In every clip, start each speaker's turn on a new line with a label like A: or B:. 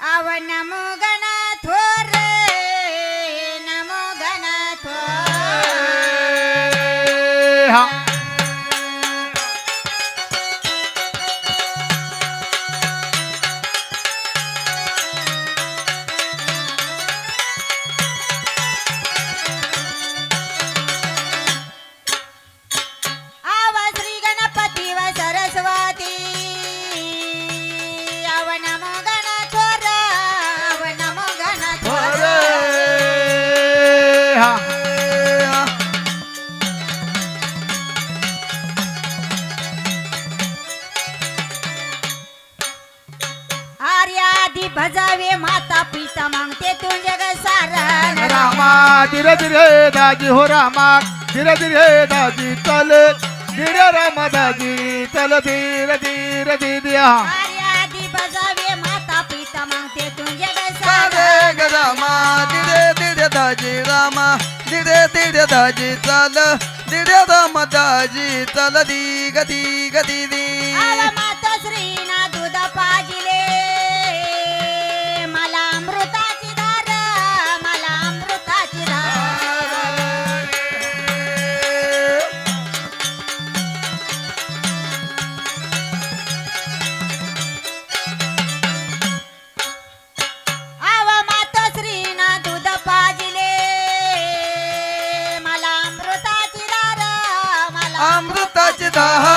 A: ಅವನ ಮಗನ ಥೋರ
B: ನಮಗನ
A: ಥೋರ भजावे माता पिता मागते तू जग सारण
B: रामा धीरे धीरे दाजी हो रामा. धीरे धीरे दाजी चल. धीरे राम दाजी चल. धीरे धीरे धीरे
A: आर्यादी भजावे माता पिता मागते तू जग
C: सारे. ग रामा दिरे दिरे दाजी रामा. दिरे दिरे दाजी चाल. दिरे राम दाजी चल. दी गदी गदी दी
A: अमृताची
B: हा.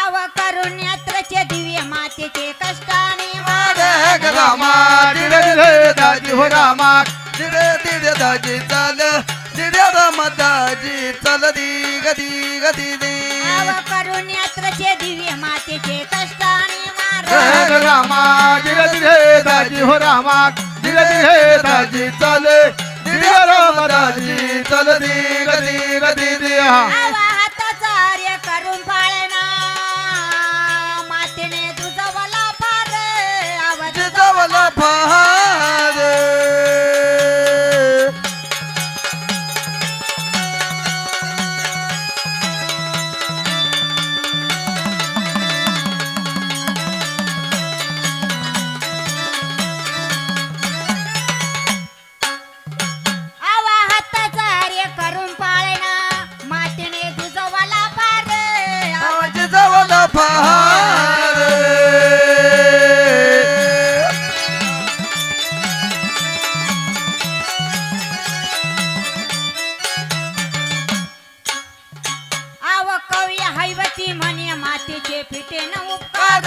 A: आव करुण्यात्रचे दिव्य मातेचे कष्टाने
C: रामा
B: धीरे धीरे दाजी हो रामा
C: दिरे दिरे दाजी चाल. दिरे राम दाजी चल दी गदी गदी दी
A: आव करुण्यात्रचे दिव्य मातेचे कष्टाने मार
B: रामा दाजी हो रामा. धीरे धीरे दाजी चल. धीरे राम दाजी चल धीरे धीरे धीरे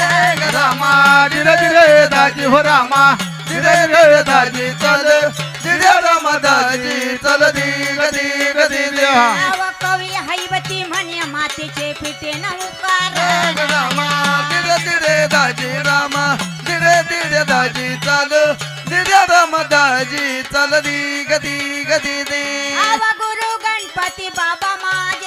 B: रामा धीरे धीरे दाजी हो रामा धीरे धीरे दाजी चल धीरे राम दाजी चल धीरे धीरे धीरे
A: कवी हैवती म्हणे
C: रामा दाजी रामा दाजी दाजी चल गदी गदी
A: गुरु गणपती बाबा माझे.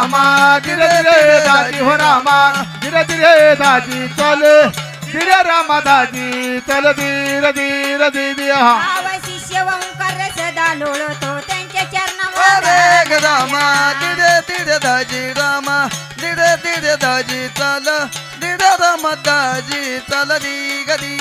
B: रामा धीरे धीरे दाजी हो रामा. धीरे धीरे दाजी चल. धीरे राम दाजी चल धीरे धीरे धीरे.
A: आवा शिष्य ओंकार सदा लोळतो त्यांच्या चरणावर.
C: रामा दिरे दिरे दाजी रामा. दिरे दिरे दाजी चाल. दिरे राम दाजी चल. दी गदी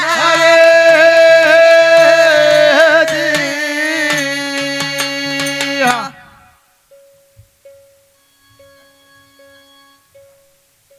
B: no.